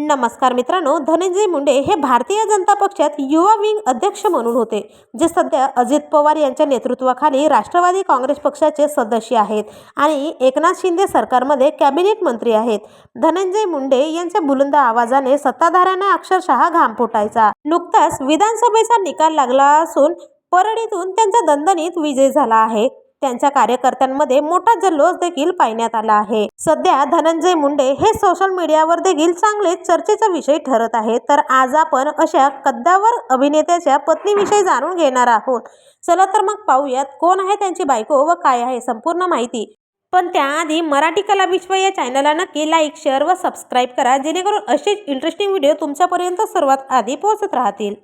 नमस्कार मित्रांनो धनंजय मुंडे हे भारतीय जनता पक्षात युवा विंग अध्यक्ष म्हणून होते जे सध्या अजित पवार यांच्या नेतृत्वाखाली राष्ट्रवादी काँग्रेस पक्षाचे सदस्य आहेत आणि एकनाथ शिंदे सरकारमध्ये कॅबिनेट मंत्री आहेत. धनंजय मुंडे यांच्या बुलंद आवाजाने सत्ताधाऱ्यांना अक्षरशः घाम फुटायचा. नुकताच विधानसभेचा निकाल लागला असून परळीतून त्यांचा दणदणीत विजय झाला आहे. त्यांच्या कार्यकर्त्यांमध्ये मोठा जल्लोष देखील पाहण्यात आला आहे. सध्या धनंजय मुंडे हे सोशल मीडियावर देखील चांगले चर्चेचा विषय ठरत आहे तर आज आपण अशा कद्दावर अभिनेत्याच्या पत्नीविषयी जाणून घेणार आहोत. चला तर मग पाहूयात कोण आहे त्यांची बायको व काय आहे संपूर्ण माहिती. पण त्याआधी मराठी कला विश्व या चॅनलला नक्की लाईक शेअर व सबस्क्राईब करा जेणेकरून असेच इंटरेस्टिंग व्हिडिओ तुमच्यापर्यंत सर्वात आधी पोहोचत राहतील.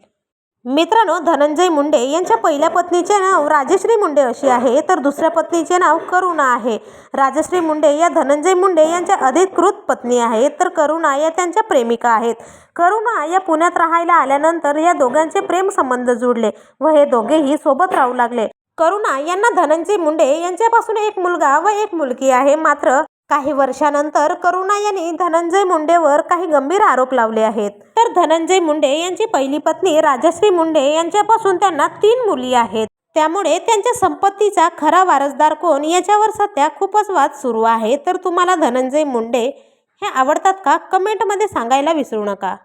मित्रांनो धनंजय मुंडे यांच्या पहिल्या पत्नीचे नाव राजश्री मुंडे अशी आहे. तर दुसऱ्या पत्नीचे नाव करुणा आहे. राजश्री मुंडे या धनंजय मुंडे यांच्या अधिकृत पत्नी आहेत. तर करुणा या त्यांच्या प्रेमिका आहेत. करुणा या पुण्यात राहायला आल्यानंतर या दोघांचे प्रेम संबंध जुळले व हे दोघेही सोबत राहू लागले. करुणा यांना धनंजय मुंडे यांच्यापासून एक मुलगा व एक मुलगी आहे. मात्र काही वर्षानंतर करुणा यांनी धनंजय मुंडेवर काही गंभीर आरोप लावले आहेत. तर धनंजय मुंडे यांची पहिली पत्नी राजश्री मुंडे यांच्यापासून त्यांना तीन मुली आहेत. त्यामुळे त्यांच्या संपत्तीचा खरा वारसदार कोण याच्यावर सध्या खूपच वाद सुरू आहे. तर तुम्हाला धनंजय मुंडे हे आवडतात का? कमेंटमध्ये सांगायला विसरू नका.